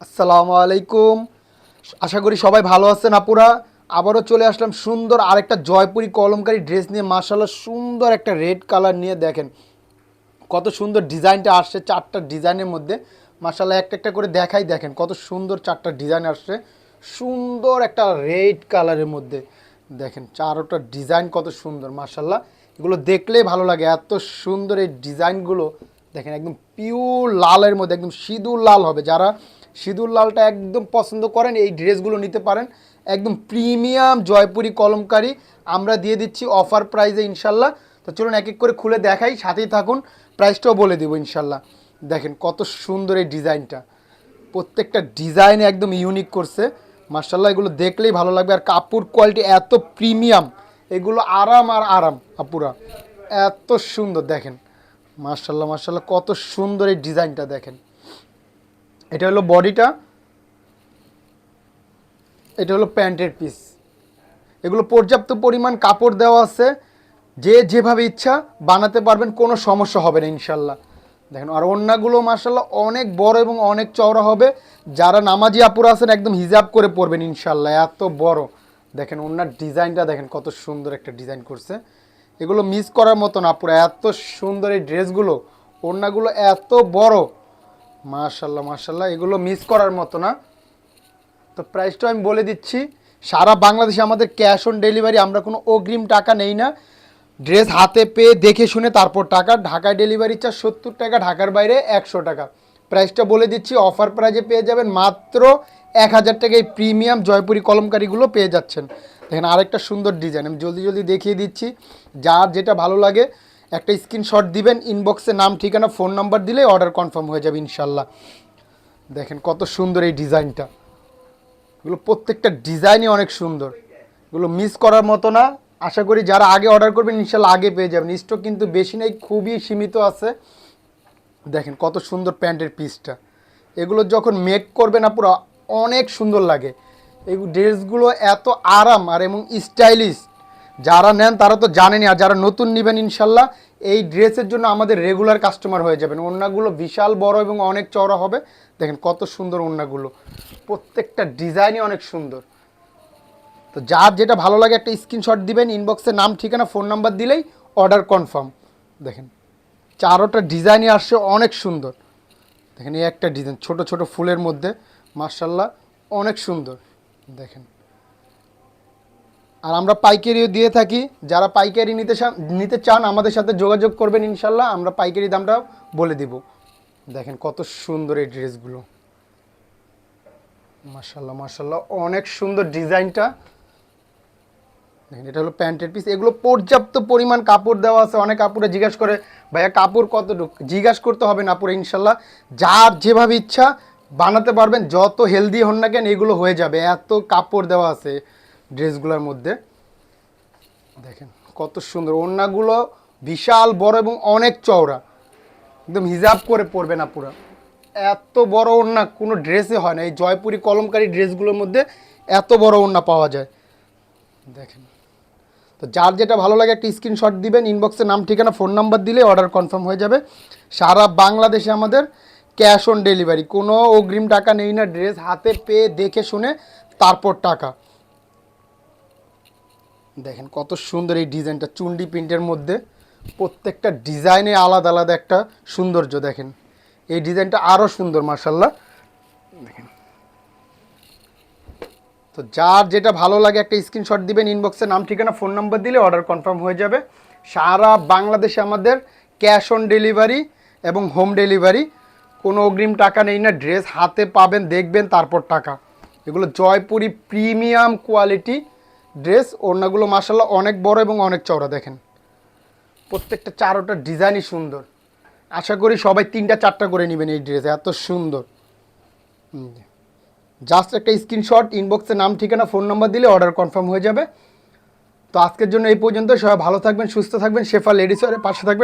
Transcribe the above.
আসসালামু আলাইকুম। আশা করি সবাই ভালো আছেন আপুরা। আবারও চলে আসলাম সুন্দর আরেকটা জয়পুরি কলমকারী ড্রেস নিয়ে মার্শাল্লাহ সুন্দর একটা রেড কালার নিয়ে দেখেন। কত সুন্দর ডিজাইনটা আসছে, চারটা ডিজাইনের মধ্যে। মার্শাল্লাহ একটা একটা করে দেখাই দেখেন, কত সুন্দর চারটা ডিজাইন আসছে। সুন্দর একটা রেড কালারের মধ্যে। দেখেন, চারোটা ডিজাইন কত সুন্দর মার্শাল্লাহ এগুলো দেখলেই ভালো লাগে, এত সুন্দর এই ডিজাইনগুলো। দেখেন, একদম পিওর লালের মধ্যে, একদম সিঁদুর লাল হবে। যারা সিঁদুর লালটা একদম পছন্দ করেন, এই ড্রেসগুলো নিতে পারেন। একদম প্রিমিয়াম জয়পুরি কলমকারি। আমরা দিয়ে দিচ্ছি অফার প্রাইসে ইনশাল্লাহ। তো চলুন এক এক করে খুলে দেখাই, সাথেই থাকুন, প্রাইসটাও বলে দেবো ইনশাল্লাহ। দেখেন কত সুন্দর এই ডিজাইনটা। প্রত্যেকটা ডিজাইন একদম ইউনিক করছে। মার্শাল্লাহ এগুলো দেখলেই ভালো লাগবে। আর কাপড় কোয়ালিটি এত প্রিমিয়াম, এগুলো আরাম আর আরাম, আপুরা। এত সুন্দর, দেখেন। মার্শাল্লাহ মার্শাল্লাহ কত সুন্দর এই ডিজাইনটা, দেখেন। এটা হলো বডিটা, এটা হলো প্যান্টের পিস এগুলো পর্যাপ্ত পরিমাণ কাপড় দেওয়া আছে, যে যেভাবে ইচ্ছা বানাতে পারবেন, কোনো সমস্যা হবে না ইনশাল্লাহ। দেখেন, আর অন্যগুলো মার্শাল্লাহ অনেক বড় এবং অনেক চওড়া হবে। যারা নামাজি আপুরা আছেন, একদম হিজাব করে পরবেন ইনশাল্লাহ এত বড়। দেখেন ওনার ডিজাইনটা দেখেন, কত সুন্দর একটা ডিজাইন করছে। এগুলো মিস করার মতো না আপুরা এত সুন্দর এই ড্রেসগুলো ওড়নাগুলো এত বড়। মার্শাল্লাহ মার্শাল্লাহ এগুলো মিস করার মতো না। তো প্রাইসটা আমি বলে দিচ্ছি, সারা বাংলাদেশে আমাদের ক্যাশ অন ডেলিভারি আমরা কোনো অগ্রিম টাকা নেই না। ড্রেস হাতে পেয়ে দেখে শুনে তারপর টাকা, ঢাকায় ডেলিভারি চার্জ সত্তর টাকা, ঢাকার বাইরে একশো টাকা। প্রাইসটা বলে দিচ্ছি অফার প্রাইজে পেয়ে যাবেন মাত্র এক হাজার টাকা এই প্রিমিয়াম জয়পুরি কলমকারিগুলো পেয়ে যাচ্ছেন। দেখেন আরেকটা সুন্দর ডিজাইন আমি জলদি জলদি দেখিয়ে দিচ্ছি। যার যেটা ভালো লাগে একটা স্ক্রিনশট দিবেন ইনবক্সে নাম, ঠিকানা ফোন নাম্বার দিলে অর্ডার কনফার্ম হয়ে যাবে ইনশাল্লাহ। দেখেন কত সুন্দর এই ডিজাইনটা। এগুলো প্রত্যেকটা ডিজাইনই অনেক সুন্দর। এগুলো মিস করার মতো না। আশা করি যারা আগে অর্ডার করবেন, ইনশাল্লাহ আগে পেয়ে যাবেন। স্টক কিন্তু বেশি নেই, খুবই সীমিত আছে। দেখেন কত সুন্দর প্যান্টের পিসটা এগুলো যখন মেক করবেন না, পুরো অনেক সুন্দর লাগে। এই ড্রেসগুলো এত আরাম আর এবং স্টাইলিশ যারা নেন তারা তো জানেনই আর যারা নতুন নেবেন ইনশাল্লাহ, এই ড্রেসের জন্য আমাদের রেগুলার কাস্টমার হয়ে যাবেন। ওড়নাগুলো বিশাল বড় এবং অনেক চওড়া হবে। দেখেন কত সুন্দর ওড়নাগুলো। প্রত্যেকটা ডিজাইনই অনেক সুন্দর। তো যার যেটা ভালো লাগে একটা স্ক্রিনশট দিবেন ইনবক্সে নাম, ঠিকানা ফোন নাম্বার দিলেই অর্ডার কনফার্ম দেখেন, চারোটা ডিজাইনই আসছে অনেক সুন্দর। দেখেন এই একটা ডিজাইন, ছোট ছোট ফুলের মধ্যে মার্শাল্লাহ অনেক সুন্দর। দেখেন আর আমরা পাইকারিও দিয়ে থাকি। যারা পাইকারি নিতে নিতে চান, আমাদের সাথে যোগাযোগ করবেন ইনশাল্লাহ। আমরা পাইকারি দামটা বলে দিব। দেখেন কত সুন্দর এই ড্রেসগুলো। মার্শাল্লাহ মার্শাল্লাহ অনেক সুন্দর ডিজাইনটা। দেখেন, এটা হলো প্যান্টের পিস এগুলো পর্যাপ্ত পরিমাণ কাপড় দেওয়া আছে। অনেক কাপড়ে জিজ্ঞাসা করে, ভাইয়া, কাপড় কতটুকু? জিজ্ঞাসা করতে হবে না পুরো ইনশাল্লাহ। যার যেভাবে ইচ্ছা বানাতে পারবেন, যত হেলদি হন না কেন, এগুলো হয়ে যাবে। এত কাপড় দেওয়া আছে। ড্রেসগুলোর মধ্যে। দেখেন, কত সুন্দর। ওড়নাগুলো বিশাল, বড় এবং অনেক চওড়া। একদম হিজাব করে পরবে না পুরো। এত বড় ওড়না, কোনো ড্রেসে হয় না। এই জয়পুরি কলমকারী ড্রেসগুলোর মধ্যে এত বড় ওড়না পাওয়া যায়। দেখেন। তো যার যেটা ভালো লাগে, একটা স্ক্রিনশট দিবেন ইনবক্সে নাম, ঠিকানা ফোন নাম্বার দিলে অর্ডার কনফার্ম হয়ে যাবে। সারা বাংলাদেশে আমাদের ক্যাশ অন ডেলিভারি কোনো অগ্রিম টাকা নেই না, ড্রেস হাতে পেয়ে, দেখে শুনে, তারপর টাকা। দেখেন কত সুন্দর এই ডিজাইনটা চুন্ডি প্রিন্টের মধ্যে। প্রত্যেকটা ডিজাইনে আলাদা আলাদা একটা সৌন্দর্য দেখেন। এই ডিজাইনটা আরও সুন্দর মার্শাল্লাহ দেখেন। তো যার যেটা ভালো লাগে একটা স্ক্রিনশট দিবেন ইনবক্সে নাম, ঠিকানা, ফোন নাম্বার দিলে অর্ডার কনফার্ম হয়ে যাবে। সারা বাংলাদেশে আমাদের ক্যাশ অন ডেলিভারি এবং হোম ডেলিভারি কোনো অগ্রিম টাকা নেই না ড্রেস হাতে পাবেন, দেখবেন, তারপর টাকা। এগুলো জয়পুরি প্রিমিয়াম কোয়ালিটি ড্রেস, ওড়নাগুলো মাসাল্লাহ অনেক বড় এবং অনেক চওড়া, দেখেন। প্রত্যেকটা চারোটা ডিজাইনই সুন্দর। আশা করি সবাই তিনটা, চারটা করে নেবেন এই ড্রেসে, এত সুন্দর। জাস্ট একটা স্ক্রিনশট ইনবক্সে নাম, ঠিকানা, ফোন নাম্বার দিলে অর্ডার কনফার্ম হয়ে যাবে। তো আজকের জন্য এই পর্যন্ত সবাই ভালো থাকবেন, সুস্থ থাকবেন, শেফা লেডিসের পাশে থাকবেন।